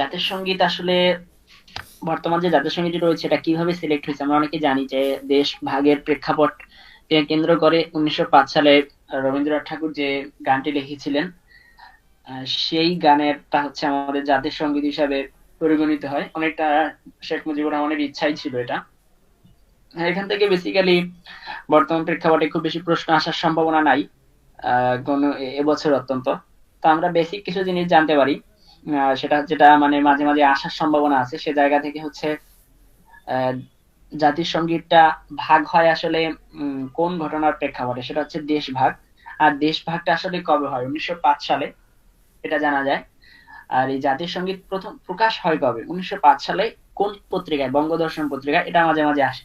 জাতীয় সংগীত আসলে বর্তমান যে জাতীয় সংগীত রয়েছে, এটা কীভাবে সিলেক্ট হয়েছে? আমরা অনেকে জানি যে দেশ ভাগের প্রেক্ষাপট কেন্দ্র করে উনিশশো পাঁচ সালে রবীন্দ্রনাথ ঠাকুর যে গানটি লিখেছিলেন সেই গানেরটা হচ্ছে আমাদের জাতীয় সংগীত হিসাবে পরিগণিত হয়। অনেকটা শেখ মুজিবুর রহমানের ইচ্ছাই ছিল এটা। এখান থেকে বেসিক্যালি বর্তমান প্রেক্ষাপটে খুব বেশি প্রশ্ন আসার সম্ভাবনা নাই কোন এবছর অত্যন্ত। তো আমরা বেসিক কিছু জিনিস জানতে পারি। সেটা যেটা মানে মাঝে মাঝে আসার সম্ভাবনা আছে, সে জায়গা থেকে হচ্ছে জাতির সঙ্গীতটা ভাগ হয় আসলে কোন ঘটনার প্রেক্ষাপটে? সেটা হচ্ছে দেশ ভাগ আর দেশ ভাগটা আসলে কবে হয়? উনিশশো পাঁচ সালে, এটা জানা যায়। আর এই জাতীয় সংগীত প্রথম প্রকাশ হয় কবে? উনিশশো পাঁচ সালে কোন পত্রিকায়? বঙ্গদর্শন পত্রিকায় এটা মাঝে মাঝে আসে।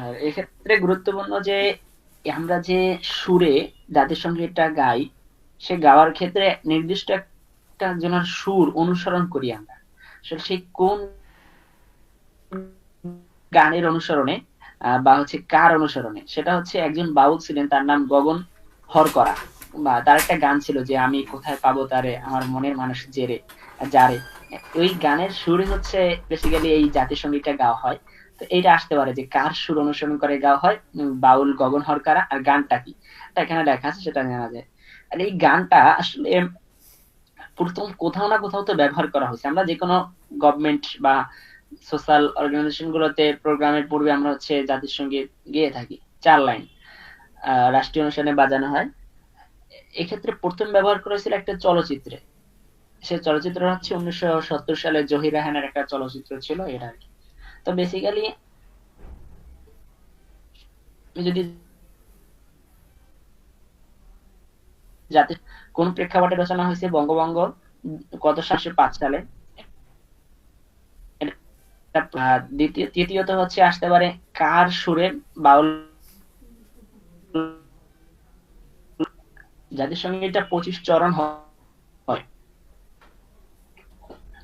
আর এক্ষেত্রে গুরুত্বপূর্ণ যে, আমরা যে সুরে জাতীয় সঙ্গীতটা গাই, সে গাওয়ার ক্ষেত্রে নির্দিষ্ট একটা জনের সুর অনুসরণ করি আমরা। সেই কোন গানের অনুসরণে বা হচ্ছে কার অনুসরণে, সেটা হচ্ছে একজন বাউল ছিলেন, তার নাম গগন হরকরা। বা তার একটা গান ছিল যে, আমি কোথায় পাবো তারে? আমার মনের মানুষ জেরে যারে ওই গানের সুরে হচ্ছে বেসিক্যালি এই জাতীয় সঙ্গীতটা গাওয়া হয়। তো এইটা আসতে পারে যে, কার সুর অনুসরণ করে গাওয়া হয়? বাউল গগন হরকারা আর গানটা কি? এখানে লেখা আছে, সেটা জানা যায়। আর এই গানটা আসলে প্রথম কোথাও না কোথাও তো ব্যবহার করা হয়েছে। আমরা যে কোনো গভর্নমেন্ট বা সোশ্যাল অর্গানাইজেশন গুলোতে প্রোগ্রামের পূর্বে আমরা হচ্ছে জাতির সংগীত গিয়ে থাকি, চার লাইন রাষ্ট্রীয় অনুষ্ঠানে বাজানো হয়। এক্ষেত্রে প্রথম ব্যবহার করেছিল একটা চলচ্চিত্রে। সে চলচ্চিত্র হচ্ছে উনিশশো সত্তর সালে জহির রাহানের একটা চলচ্চিত্র ছিল, এটা আর কি। তো বেসিক্যালি যদি যাতে কোন প্রেক্ষাপটে রচনা হয়েছে বঙ্গবঙ্গ কত সাতশো পাঁচ সালে। তৃতীয়ত হচ্ছে আসতে পারে কার সুরে বাউল জাতির সঙ্গে এটা পঁচিশ চরণ হয়।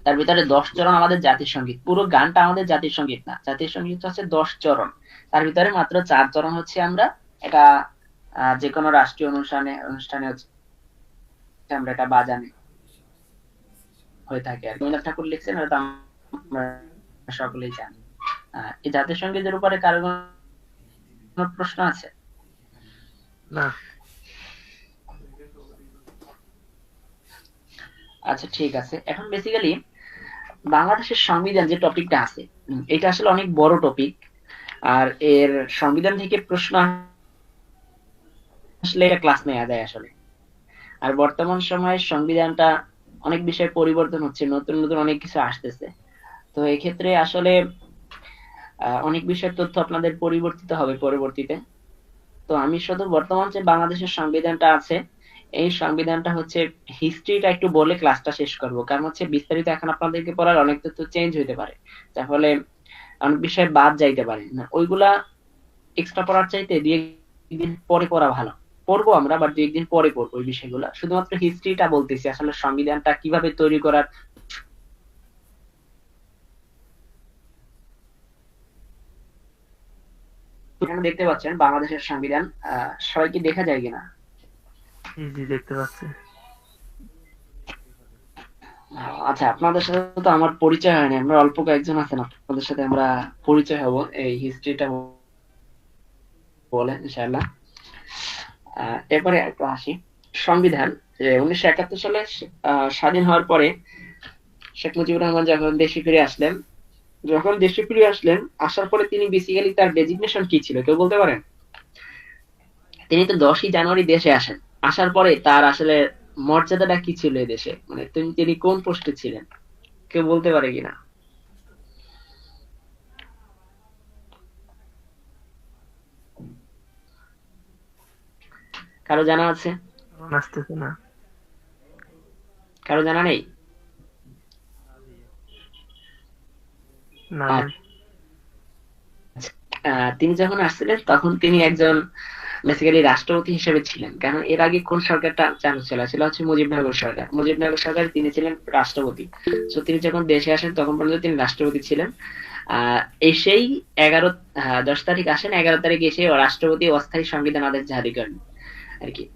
তার ভিতরে দশ চরণ আমাদের জাতির সংগীত পুরো গানটা আমাদের জাতির সংগীত না। জাতির সংগীত হচ্ছে দশ চরণ। তার ভিতরে মাত্র চার চরণ হচ্ছে আমরা। এটা যে কোনো রাষ্ট্রীয় অনুষ্ঠানে অনুষ্ঠানে হচ্ছে আমরা এটা বাজানে হয়ে থাকে আর রবীন্দ্রনাথ ঠাকুর লিখছেন হয়তো আমরা সকলেই জানি। এই জাতীয় সঙ্গীতের উপরে কারও কোনো প্রশ্ন আছে? না। আচ্ছা ঠিক আছে। এখন বেসিক্যালি বাংলাদেশের সংবিধান যে টপিকটা আছে এটা আসলে অনেক বড় টপিক আর এর সংবিধান থেকে প্রশ্ন আসলে এটা ক্লাস নেওয়া যায় আসলে। আর বর্তমান সময়ে সংবিধানটা অনেক বিষয় পরিবর্তন হচ্ছে, নতুন নতুন অনেক কিছু আসতেছে। তো এক্ষেত্রে আসলে অনেক বিষয়ের তথ্য আপনাদের পরিবর্তিত হবে পরবর্তীতে। তো আমি শুধু বর্তমান যে বাংলাদেশের সংবিধানটা আছে, এই সংবিধানটা হচ্ছে হিস্ট্রিটা একটু বলে ক্লাসটা শেষ করব। কারণ হচ্ছে বিস্তারিত এখন আপনাদেরকে পড়ার অনেক তথ্য চেঞ্জ হইতে পারে। যার ফলে অনেক বিষয় বাদ যাইতে পারে। না, ওইগুলা এক্সট্রা পড়ার চাইতে একদিন পরে পড়া ভালো। পড়ব আমরা বাট দুই একদিন পরে পড়ব ওই বিষয়গুলো। শুধুমাত্র হিস্ট্রিটা বলতেছি আসলে সংবিধানটা কীভাবে তৈরি করার এখানে দেখতে পাচ্ছেন বাংলাদেশের সংবিধান সবাই কি দেখা যায় কিনা? জি দেখতে পাচ্ছি। আচ্ছা আপনাদের সাথে তো আমার পরিচয় হয়নি আমরা অল্প কয়েকজন আছেন আপনাদের সাথে আমরা পরিচয় হব এই হিস্ট্রিটা বলে ইনশাআল্লাহ। এরপরে একটু আসি। সংবিধান, যে উনিশশো একাত্তর সালে স্বাধীন হওয়ার পরে শেখ মুজিবুর রহমান যখন দেশে ফিরে আসলেন, যখন দেশে ফিরে আসলেন, আসার পরে তিনি বেসিক্যালি তার ডেজিগনেশন কি ছিল, কেউ বলতে পারেন? তিনি তো দশই জানুয়ারি দেশে আসেন। আসার পরে তার আসলে মর্যাদাটা কি ছিল দেশে? মানে তিনি কোন পোস্টে ছিলেন? কেউ বলতে পারে কিনা? কারও জানা আছে? আসতেছে না। কারও জানা নেই? না। তিনি যখন আসছিলেন তখন তিনি একজন বেসিক্যালি রাষ্ট্রপতি হিসেবে ছিলেন। কারণ এর আগে কোন সরকারটা চালু ছিল? ছিল হচ্ছে মুজিবনগর সরকার। মুজিবনগর সরকার তিনি ছিলেন রাষ্ট্রপতি। তো তিনি যখন দেশে আসেন তখন পর্যন্ত তিনি রাষ্ট্রপতি ছিলেন। আহ এসেই এগারো দশ তারিখ আসেন। এগারো তারিখ এসে রাষ্ট্রপতি অস্থায়ী সংবিধান আদেশ জারি করেন। আর কি।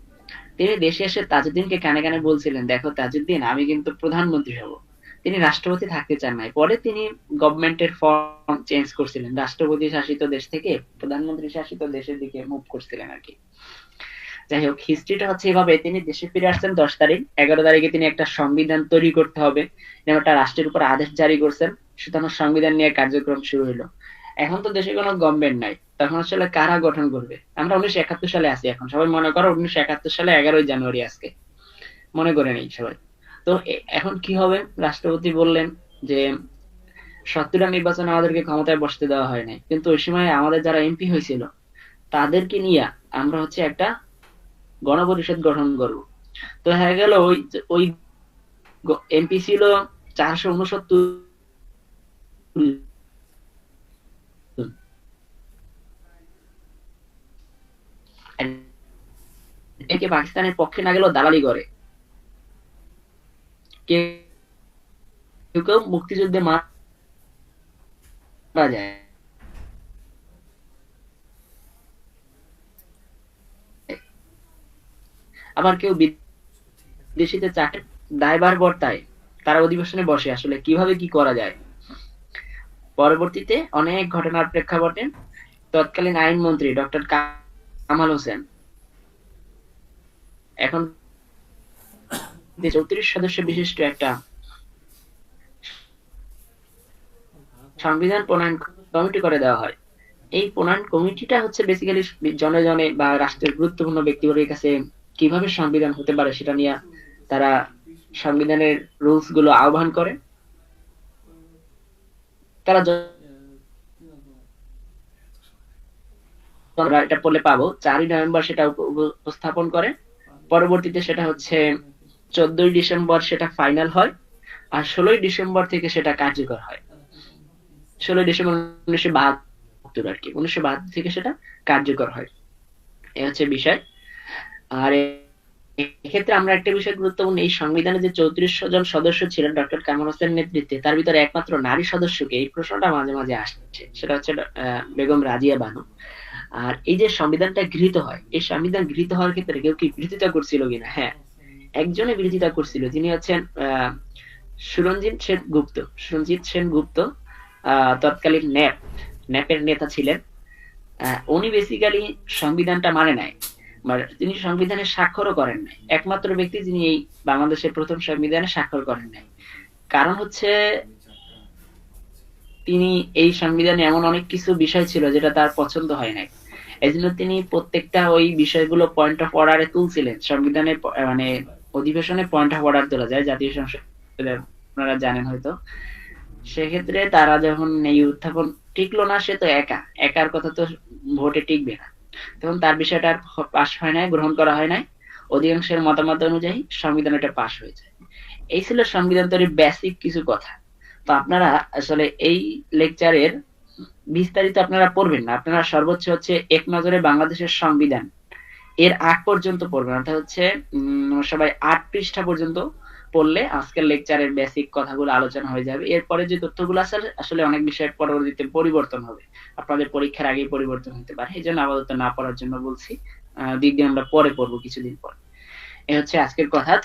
তিনি দেশে এসে তাজউদ্দিনকে কানে কানে বলছিলেন, দেখো তাজউদ্দিন, আমি কিন্তু প্রধানমন্ত্রী হব। তিনি রাষ্ট্রপতি থাকতে চান নাই। পরে তিনি গভর্নমেন্টের ফর্ম চেঞ্জ করছিলেন। রাষ্ট্রপতি শাসিত দেশ থেকে প্রধানমন্ত্রী শাসিত দেশের দিকে মুভ করছিলেন আর কি। যাই হোক হিস্ট্রিটা হচ্ছে এভাবে। তিনি দেশে ফিরে আসছেন দশ তারিখ। এগারো তারিখে তিনি একটা সংবিধান তৈরি করতে হবে। একটা রাষ্ট্রের উপর আদেশ জারি করছেন। সুতরাং সংবিধান নিয়ে কার্যক্রম শুরু হলো এখন তো দেশে কোনো গভর্নমেন্ট নাই। তখন আসলে কারা গঠন করবে? আমরা উনিশশো একাত্তর সালে আছি এখন। সবাই মনে করো উনিশশো একাত্তর সালে এগারোই জানুয়ারি আজকে। মনে করে নেই সবাই। তো এখন কি হবে? রাষ্ট্রপতি বললেন যে, সত্তরটা নির্বাচন আমাদেরকে ক্ষমতায় বসতে দেওয়া হয় নাই। কিন্তু ওই সময় আমাদের যারা এমপি হয়েছিল, তাদেরকে নিয়ে আমরা হচ্ছে একটা গণপরিষদ গঠন করব। তো হয়ে গেল ওই ওই এমপি ছিল চারশো উনসত্তর একে পাকিস্তানের পক্ষে না গেলেও দালালি করে। কেউ কেউ মুক্তিযুদ্ধে মারা যায়। আবার কেউ বিদেশিতে চাকরি দায়বার বর্তায়, তারা অধিবেশনে বসে। আসলে কীভাবে কি করা যায়? পরবর্তীতে অনেক ঘটনার প্রেক্ষাপটে তৎকালীন আইনমন্ত্রী ডক্টর কামাল হোসেন। এখন চৌত্রিশ সদস্য বিশিষ্ট একটা সংবিধান প্রণয়ন কমিটি করে দেওয়া হয়। এই প্রণয়ন কমিটিটা হচ্ছে বেসিক্যালি জনে জনে বা রাষ্ট্রের গুরুত্বপূর্ণ ব্যক্তিবর্গের কাছে কীভাবে সংবিধান হতে পারে সেটা নিয়ে তারা সংবিধানের রুলসগুলো আহ্বান করে। তারা আমরা এটা পড়লে পাবো। চারই নভেম্বর সেটা উপ- উপ- উপস্থাপন করে। পরবর্তীতে সেটা হচ্ছে চোদ্দই ডিসেম্বর সেটা ফাইনাল হয় আর ষোলোই ডিসেম্বর থেকে সেটা কার্যকর হয়। ষোলোই ডিসেম্বর উনিশশো বাহাত্তর আর কি। উনিশশো বাহাত্তর থেকে সেটা কার্যকর হয়। এ হচ্ছে বিষয়। আর এক্ষেত্রে আমরা একটা বিষয় গুরুত্বপূর্ণ, এই সংবিধানে যে চৌত্রিশ জন সদস্য ছিলেন ডক্টর কামাল হোসেনের নেতৃত্বে, তার ভিতরে একমাত্র নারী সদস্যকে এই প্রশ্নটা মাঝে মাঝে আসছে। সেটা হচ্ছে বেগম রাজিয়া বানু। আর এই যে সংবিধানটা গৃহীত হয়, এই সংবিধান গৃহীত হওয়ার ক্ষেত্রে কেউ কি বিরোধিতা করছিল কিনা? হ্যাঁ একজনে বিরোধিতা করছিল, যিনি হচ্ছেন সুরঞ্জিত সেন গুপ্ত, সুরঞ্জিত সেন গুপ্ত তৎকালীন ন্যাপ ন্যাপের নেতা ছিলেন। উনি বেসিক্যালি সংবিধানটা মানে নাই তিনি সংবিধানে স্বাক্ষরও করেন নাই। একমাত্র ব্যক্তি যিনি এই বাংলাদেশের প্রথম সংবিধানে স্বাক্ষর করেন নাই। কারণ হচ্ছে, তিনি এই সংবিধানে এমন অনেক কিছু বিষয় ছিল যেটা তার পছন্দ হয় নাই। এই জন্য তিনি প্রত্যেকটা ওই বিষয়গুলো পয়েন্ট অফ অর্ডারে তুলছিলেন। সংবিধানে মানে অধিবেশনে পয়েন্ট অফ অর্ডার তোলা যায়, জাতীয় সংসদ আপনারা জানেন হয়তো। সেক্ষেত্রে তারা যখন এই উত্থাপন টিকলো না, সে তো একা। একার কথা তো ভোটে টিকবে না। তখন তার বিষয়টা আর পাশ হয় নাই, গ্রহণ করা হয় নাই। অধিকাংশের মতামত অনুযায়ী সংবিধান এটা পাশ হয়ে যায় এই ছিল সংবিধান তৈরির বেসিক কিছু কথা। তো আপনারা আসলে এই লেকচারের বিস্তারিত আপনারা পড়বেন না। আপনারা সর্বোচ্চ হচ্ছে এক নজরে বাংলাদেশের সংবিধান। এর আগ পর্যন্ত পড়বেন অর্থাৎ হচ্ছে সবাই আট পৃষ্ঠা পর্যন্ত পড়লে আজকের লেকচারের বেসিক কথাগুলো আলোচনা হয়ে যাবে। এরপরে যে তথ্যগুলো আছে আসলে অনেক বিষয়ের পরবর্তীতে পরিবর্তন হবে। আপনাদের পরীক্ষার আগেই পরিবর্তন হতে পারে। এই জন্য আপাতত না পড়ার জন্য বলছি। আহ, দ্বিতীয় আমরা পরে পড়ব কিছুদিন পর। এ হচ্ছে আজকের কথা।